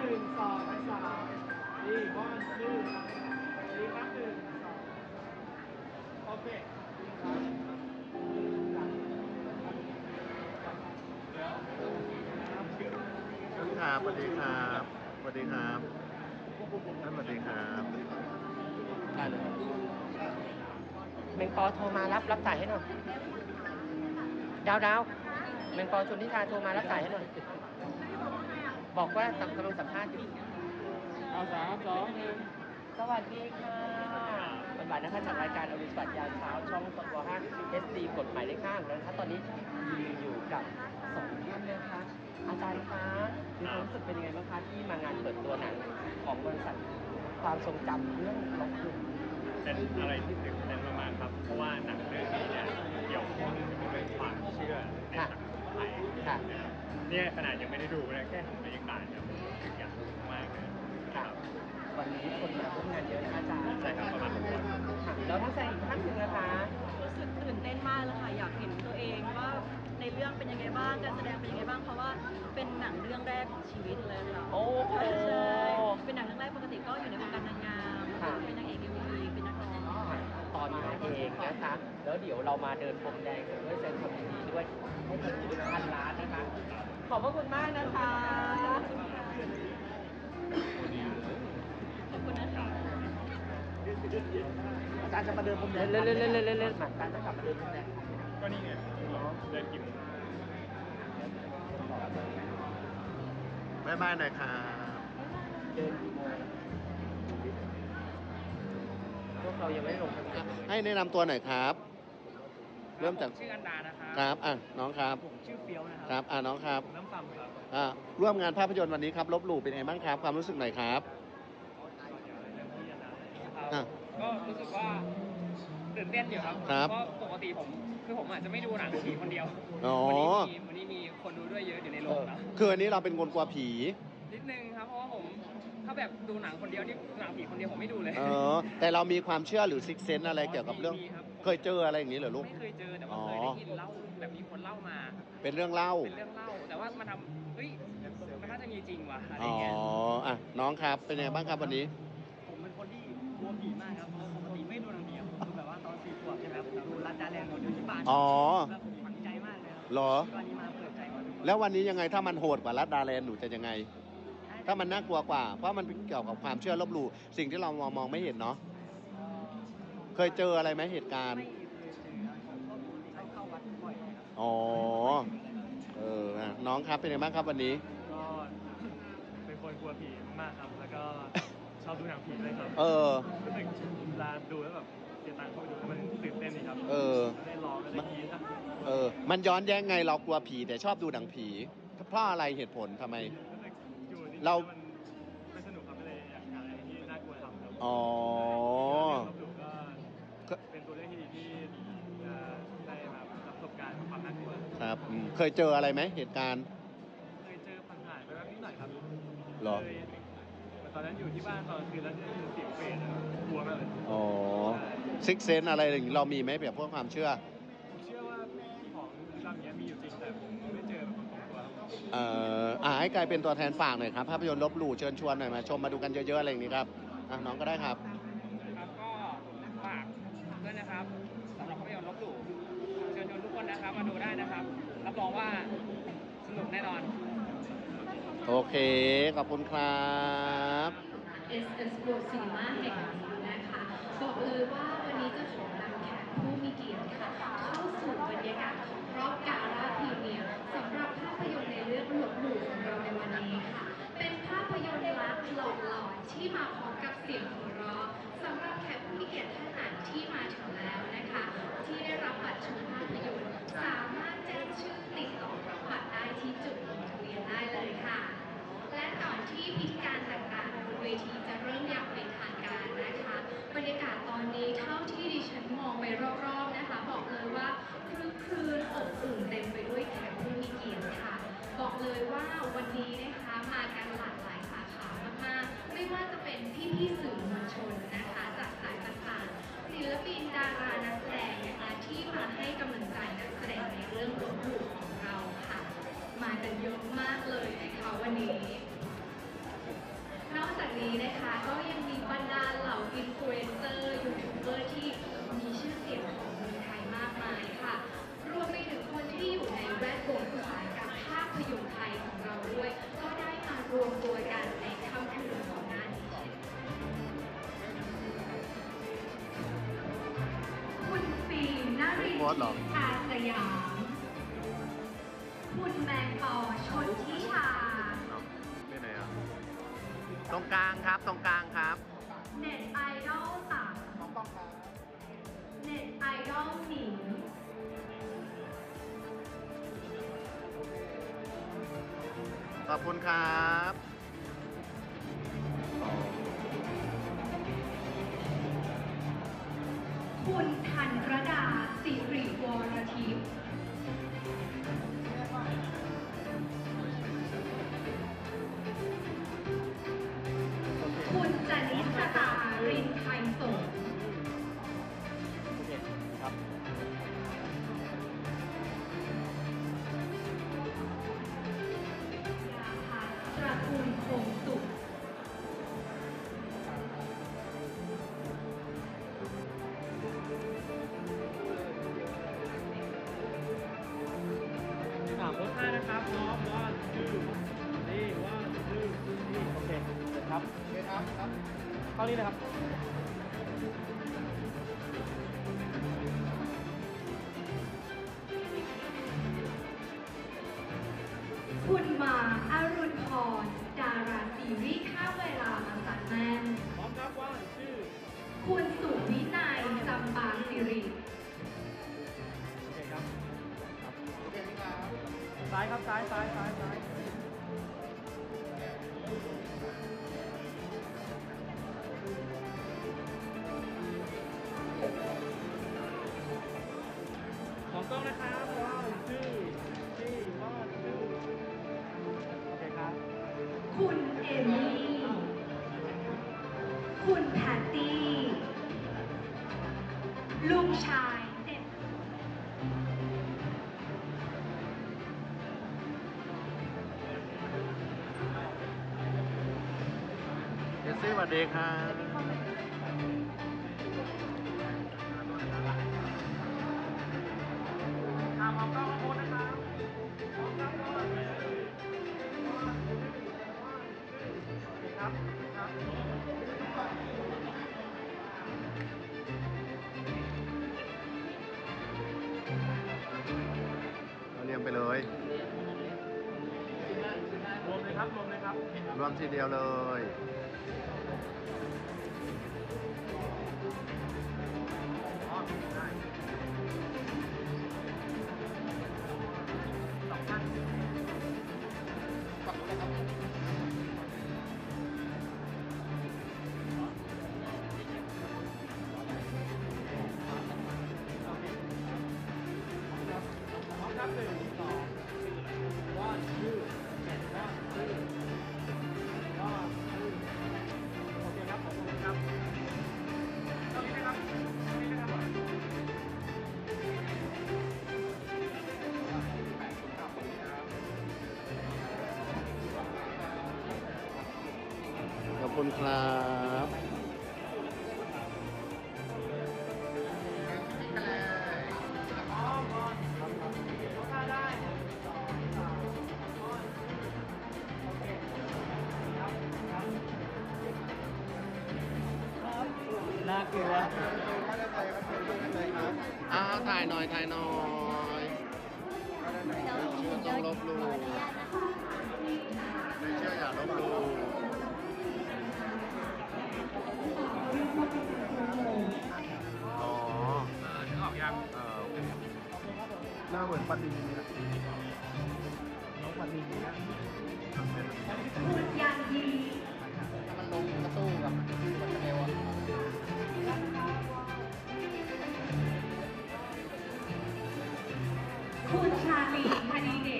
หนึ่งสองสามดีวันนึ่งดีครับหนึ่งสองโอเคครับครับสวัสดีครับสวัสดีครับท่านสวัสดีครับได้เลยเมงปอโทรมารับรับสายให้หน่อยดาวดาวเมงปอชนทิชาโทรมารับสายให้หน่อย บอกว่ากำลังสัมภาษณ์อยู่เอาสามสองหนึ่งสวัสดีค่ะวันบ่ายนะคะจากรายการอรุณสวัสดิ์ยามเช้าช่องสว5 SD กฎหมายเลขข้างนะคะตอนนี้ยืนอยู่กับสองท่านนะคะอาจารย์คะมีความรู้สึกเป็นยังไงบ้างคะที่มางานเปิดตัวหนังของบริษัทความทรงจำเรื่องลบหลู่เป็นอะไรที่ตื่นเต้นมากๆครับ เพราะว่าหนังเรื่องนี้เนี่ยเกี่ยวข้องกับเรื่องความเชื่อในสังคมไทย ค่ะ เนี่ยขนาดยังไม่ได้ดูเลยแค่เห็นบรรยากาศเนี่ยผมรู้สึกอยากดูมากเลยค่ะวันนี้คนมาร่วมงานเยอะนะคะอาจารย์ใช่ครับประมาณหกคนค่ะแล้วท่านแสดงอีกท่านหนึ่งนะคะรู้สึกตื่นเต้นมากเลยค่ะอยากเห็นตัวเองว่าในเรื่องเป็นยังไงบ้างการแสดงเป็นยังไงบ้างเพราะว่าเป็นหนังเรื่องแรกของชีวิตเลยค่ะโอ้โหใช่เป็นหนังเรื่องแรกปกติก็อยู่ในวงการนางงามค่ะเป็นนางเอกเอ็มวีเป็นนักร้องตอนมาเองนะคะแล้วเดี๋ยวเรามาเดินพรมแดงกันด้วยแสดงความยินดีด้วยให้ถึงพันล้านนะคะ ขอบพระคุณมากนะคะ ขอบคุณนะคะอาจารย์จะมาเดินพรมแดงเล่นเล่นเล่นเล่นเล่นเล่นอาจารย์จะกลับมาเดินพรมแดงก็นี่ไงเดินกี่โมงบ๊ายบายหน่อยครับเดินกี่โมงพวกเรายังไม่ได้ลงทะเบียนเลยให้แนะนำตัวหน่อยครับ เริ่มจากชื่ออันดานะครัครับอะน้องครับผมชื่อเฟี้ยวนะคครับอะน้องครับน้ำซ้ำครับอะร่วมงานภาพยนตร์วันนี้ครับลบหลู่เป็นไงบ้างครับ ความรู้สึกหน่อยครับอะ ก็รู้สึกว่าตื่นเต้นอยู่ครับครับเพราะปกติผมคือผมอาจจะไม่ดูหนังผีคนเดียวอ๋อ วันี้มีวันนี้มีคนดูด้วยเยอะอยู่ในโรงนะคืออันนี้เราเป็นคนกลัวผี นิดนึงครับเพราะว่าผมถ้าแบบดูหนังคนเดียวนี่หนังผีคนเดียวผมไม่ดูเลย เออแต่เรามีความเชื่อหรือซิกเซนอะไรเกี่ยวกับเรื่อง มีครับ เคยเจออะไรอย่างนี้เหรอลูก ไม่เคยเจอแต่ว่าอ๋อเคยได้ยินเล่าแบบมีคนเล่ามา เป็นเรื่องเล่า เป็นเรื่องเล่า แต่ว่ามันทำเฮ้ยมันน่าจะมีจริงว่ะอะไรอ๋อเงี้ยอะน้องครับเป็นไงบ้างครับวันนี้ ผมเป็นคนที่กลัวผีมากครับเพราะปกติไม่ดูหนังผีผมดูแบบว่าตอนสี่ขวบใช่ไหมครับดูรัดดาแลนด์ดูที่บ้านอ๋อแล้วผมฝังใจมากเลยครับเหรอวันนี้มาเปิดใจมาดูแล้ววันนี้ยังไงถ้ามันโหดกว่ารัดดาแลนด์หนูจะยังไง ถ้ามันน่ากลัวกว่า เพราะมันเกี่ยวกับความเชื่อลบหลู่สิ่งที่เรามองมองไม่เห็นเนาะ เคยเจออะไรไหมเหตุการณ์ไม่เคยเจอครับผมก็ปกติเข้าวัดบ่อยครับอ๋อ เอออะน้องครับเป็นไงบ้างครับวันนี้ ก็เป็นคนกลัวผีมากๆครับ แล้วก็ชอบดูหนังผีด้วยครับเออ รู้สึกเวลาดูแล้วแบบเสียตังค์เข้าไปดูแล้วมันตื่นเต้นดีครับเออ ได้ร้องได้กรี๊ดครับเออ มันย้อนแย้งไงเรากลัวผีแต่ชอบดูหนังผีเพราะอะไรเหตุผลทำไม รู้สึกอยู่นี่เรามันไม่สนุกครับก็เลยอยากหาอะไรที่น่ากลัวทำครับอ๋อ ลบหลู่ก็ ก็ เป็นตัวเลือกที่ดีที่จะได้แบบรับประสบการณ์ความน่ากลัว ครับอืมเคยเจออะไรไหมเหตุการณ์ เคยเจอผ่านๆไปแบบนิดหน่อยครับเหรอ เคยเหมือนตอนนั้นอยู่ที่บ้านตอนกลางคืนแล้วได้ยินเสียงเฟรนอะกลัวมากเลยอ๋อซิกเซนอะไรอย่างนี้เรามีไหมแบบพวกความเชื่อผมเชื่อว่าของลำนี้มีอยู่จริงแต่ผมไม่เจอแบบตรงๆตัวครับเอ่ออ่าให้กลายเป็นตัวแทนฝากหน่อยครับภาพยนตร์ลบหลู่เชิญชวนหน่อยมาชมมาดูกันเยอะๆอะไรอย่างนี้ครับอะน้องก็ได้ครับครับก็ฝากด้วยนะครับสำหรับภาพยนตร์ลบหลู่เชิญชวนทุกคนนะครับมาดูได้นะครับรับรองว่าสนุกแน่นอน โอเค ขอบคุณครับ S S Pro Cinema แห่งนี้นะคะบอกเลยว่าวันนี้จะขอนำแขกผู้มีเกียรติค่ะ เข้าสู่บรรยากาศของรอบกาลาพรีเมียร์สำหรับภาพยนตร์ในเรื่องหลบหลู่ของเราในวันนี้ค่ะ เป็นภาพยนตร์รักหลอกหลอนที่มาพร้อมกับเสียงหัวเราะสำหรับแขกผู้มีเกียรติท่านไหนที่มาถึงแล้วนะคะ ที่ได้รับบัตรชมภาพยนตร์ินดารานักแสดงนะคะที่มาให้กำลังใจนักแสดงในเรื่องรถบุกของเราค่ะ มากันเยอะมากเลยนะคะวันนี้ นอกจากนี้นะคะก็ยังมีบรรดาเหล่าอินฟลูเอนเซอร์ยูทูบเบอร์ที่มีชื่อเสียงของเมืองไทยมากมายค่ะ รวมไปถึงคนที่อยู่ในแวดวง นารินทโพสต์เหรอร์อาสยาม คุณแมงปอชนทิชาไปไหนอะ ตรงกลางครับ ตรงกลางครับ เน็ตไอดอลสามเน็ตไอดอลหนิงขอบคุณครับคุณธันรดา สิริวรทิพย์คุณจนิสตารินไทยสงโอเคครับยาพัฒน์ตระกูลคงสุ เข้านี้นะครับ ของกล้องนะครับวันชื่อนี่วันชื่อโอเคครับ คุณเอมี่ คุณแพตตี้ ลุงชายเด็ดเจสซี่สวัสดีครับ รียงไปเลยรวมเลยครับรวมเลยครับรวมทีเดียวเลย อ๋อได้สองท่านพร้อมครับหนึ่ง ครับน่ากลัวอ่าถ่ายหน่อย ถ่ายหน่อย หน้าเหมือนปันดีนี่นะน้องปันดีนี่นะคุณยันยีมันลงกระตู้กับมันเร็วอะคุณชาลีคดีเดช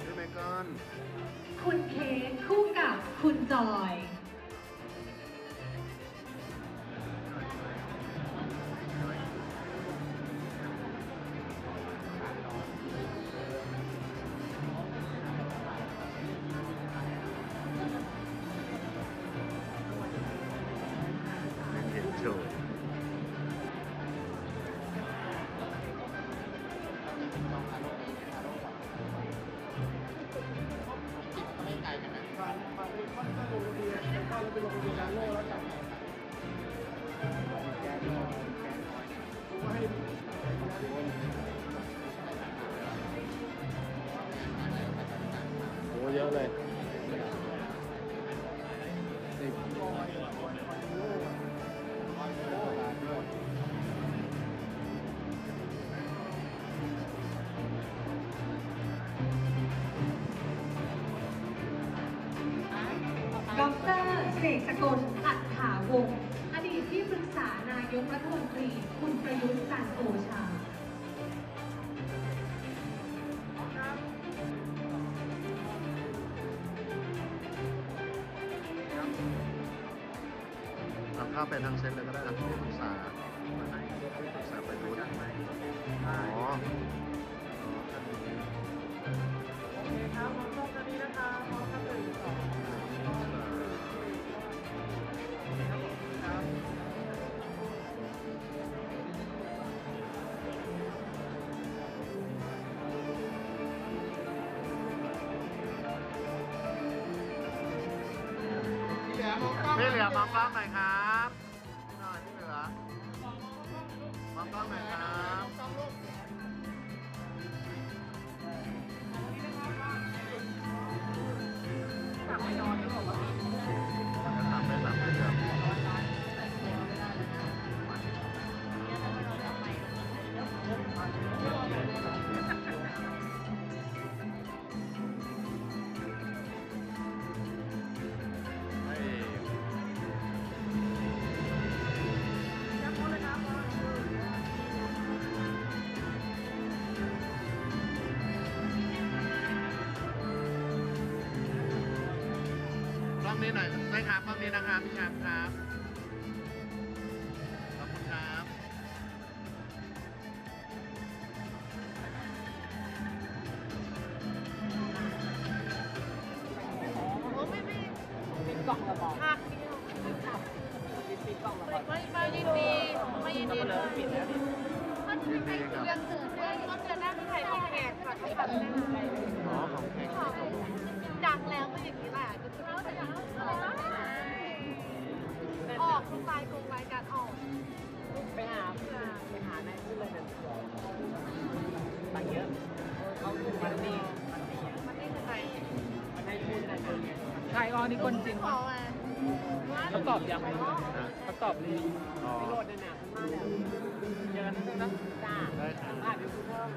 ใช่ไหมก้อน คุณเค้กคู่กับคุณจอย กสกลอัฏฐาวงศ์อดีตที่ปรึกษานายกรัฐมนตรี คุณประยุทธ์จันทร์โอชาเอาเข้าไปทางเซ็ตเลยก็ได้นะที่ปรึกษาที่ปรึกษาไปรู้ได้ไหมอ๋อ พี่เหลือมองกล้องหน่อยครับ นี้หน่อยได้ครับกล้องนี้นะครับพี่แชมป์ครับายออนี่คนจริงเขาตอบยังเขาตอบเลยอ๋อโรดเนี่ยมาแล้เจอกันะจ้าได้ค่ะเดี๋ยวคุณเพิ่ม